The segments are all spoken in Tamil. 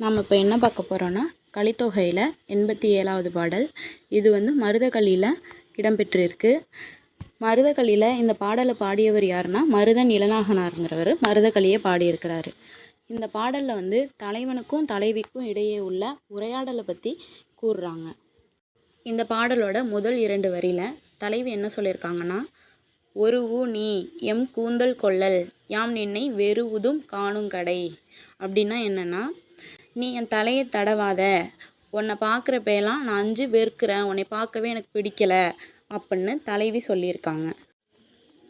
நாம் இப்போ என்ன பார்க்க போகிறோன்னா கலித்தொகையில் எண்பத்தி ஏழாவது பாடல். இது வந்து மருதகளியில் இடம்பெற்றிருக்கு. மருதகளியில் இந்த பாடலை பாடியவர் யாருன்னா மருதன் இளநாகனாருங்கிறவர் மருதகளியை பாடியிருக்கிறாரு. இந்த பாடலில் வந்து தலைவனுக்கும் தலைவிக்கும் இடையே உள்ள உரையாடலை பற்றி கூறுறாங்க. இந்த பாடலோட முதல் இரண்டு வரியில் தலைவி என்ன சொல்லியிருக்காங்கன்னா ஒரு ஊ நீ எம் கூந்தல் கொள்ளல் யாம் நின்னை வெறுவுதும் காணுங்கடை அப்படின்னா என்னென்னா நீ என் தலையை தடவாத. உன்னை பார்க்குறப்பெல்லாம் நான் அஞ்சு வெறுக்கிறேன். உன்னை பார்க்கவே எனக்கு பிடிக்கலை அப்படின்னு தலைவி சொல்லியிருக்காங்க.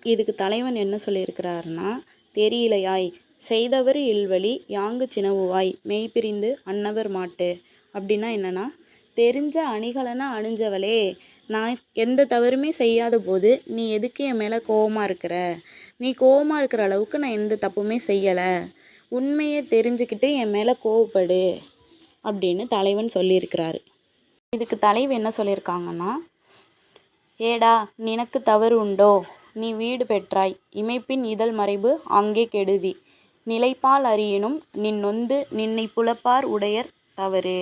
இதுக்கு தலைவன் என்ன சொல்லியிருக்கிறாருன்னா தெரியலையாய். செய்தவர் இல்வழி யாங்கு சினவுவாய். மெய்பிரிந்து அன்னவர் மாட்டு. அப்படின்னா என்னென்னா தெரிஞ்ச அணிகலனை அணிஞ்சவளே. நான் எந்த தவறுமே செய்யாத போது நீ எதுக்கு என் மேலே கோவமாக இருக்கிற? நீ கோவமாக இருக்கிற அளவுக்கு நான் எந்த தப்புமே செய்யலை. உண்மையை தெரிஞ்சுக்கிட்டு என் மேலே கோவப்படு அப்படின்னு தலைவன் சொல்லியிருக்கிறாரு. இதுக்கு தலைவன் என்ன சொல்லியிருக்காங்கன்னா ஏடா நினக்கு தவறு உண்டோ? நீ வீடு பெற்றாய். இமைப்பின் இதழ் மறைவு அங்கே கெடுதி. நிலைப்பால் அறியினும் நின் நொந்து நின்னை புலப்பார் உடையர் தவறு.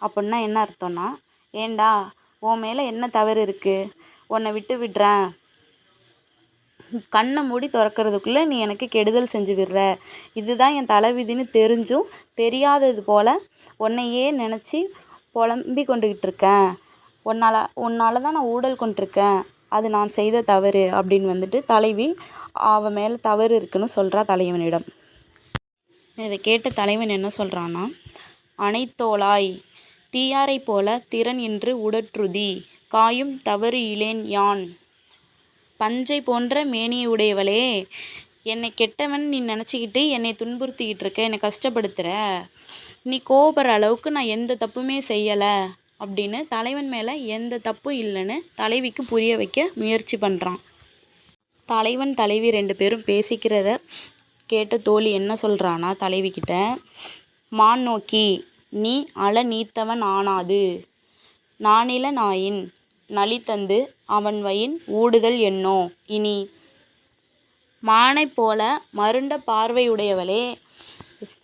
அப்படின்னா என்ன அர்த்தம்னா ஏண்டா உன் மேலே என்ன தவறு இருக்குது உன்னை விட்டு விடுறேன். கண்ணை மூடி திறக்கறதுக்குள்ளே நீ எனக்கு கெடுதல் செஞ்சு விடுற. இதுதான் என் தலைவிதின்னு தெரிஞ்சும் தெரியாதது போல் உன்னையே நினச்சி புலம்பி கொண்டுக்கிட்டு இருக்கேன். உன்னால் உன்னால் தான் நான் ஊடல் கொண்டிருக்கேன். அது நான் செய்த தவறு அப்படின்னு வந்துட்டு தலைவி அவன் மேலே தவறு இருக்குன்னு சொல்கிறா தலைவனிடம். இதை கேட்ட தலைவன் என்ன சொல்கிறான்னா அனைத்தோளாய் தீயாரைப் போல திறன் என்று உடற்றுதி காயும் தவறு இலேன் யான். பஞ்சை போன்ற மேனியை உடையவளே என்னை கெட்டவன் நீ நினச்சிக்கிட்டு என்னை துன்புறுத்திக்கிட்டு இருக்க என்னை கஷ்டப்படுத்துகிற நீ கோபப்படுற அளவுக்கு நான் எந்த தப்புமே செய்யலை அப்படின்னு தலைவன் மேலே எந்த தப்பும் இல்லைன்னு தலைவிக்கு புரிய வைக்க முயற்சி பண்ணுறான் தலைவன் தலைவி ரெண்டு பேரும் பேசிக்கிறத கேட்ட தோழி என்ன சொல்கிறான்னா தலைவிக்கிட்ட மான் நோக்கி நீ அல நீத்தவன் ஆனாது. நானில நாயின் நலிதந்து அவன் வயின் ஊடுதல் என்னோ? இனி மானைப் போல மருண்ட பார்வையுடையவளே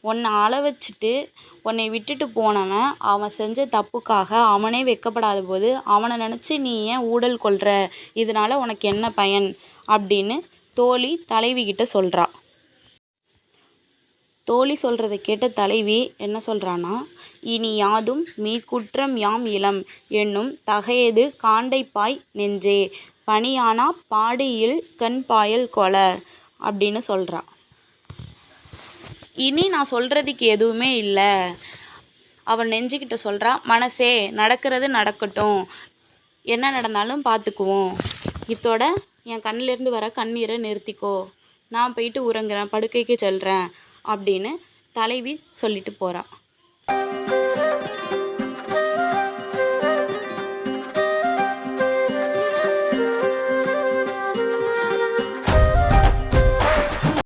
உன்னை அழ வச்சுட்டு உன்னை விட்டுட்டு போனவன் அவன் செஞ்ச தப்புக்காக அவனே வெட்கப்படாத போது அவனை நினச்சி நீ ஏன் ஊடல் கொள்கிற இதனால உனக்கு என்ன பயன்? அப்படின்னு தோழி தலைவிக்கிட்ட சொல்கிறா தோழி சொல்கிறத கேட்ட தலைவி என்ன சொல்கிறான்னா இனி யாதும் மீ குற்றம் யாம் இளம் என்னும் தகையது காண்டைப்பாய் நெஞ்சே. பணியானா பாடியில் கண் பாயல் கொல அப்படின்னு சொல்கிறா இனி நான் சொல்கிறதுக்கு எதுவுமே இல்லை. அவன் நெஞ்சுக்கிட்ட சொல்கிறா மனசே நடக்கிறது நடக்கட்டும். என்ன நடந்தாலும் பார்த்துக்குவோம் இத்தோட என் கண்ணிலேருந்து வர கண்ணீரை நிறுத்திக்கோ. நான் போயிட்டு உறங்குறேன் படுக்கைக்கு செல்கிறேன் அப்படின்னு தலைவி சொல்லிட்டு போகிறா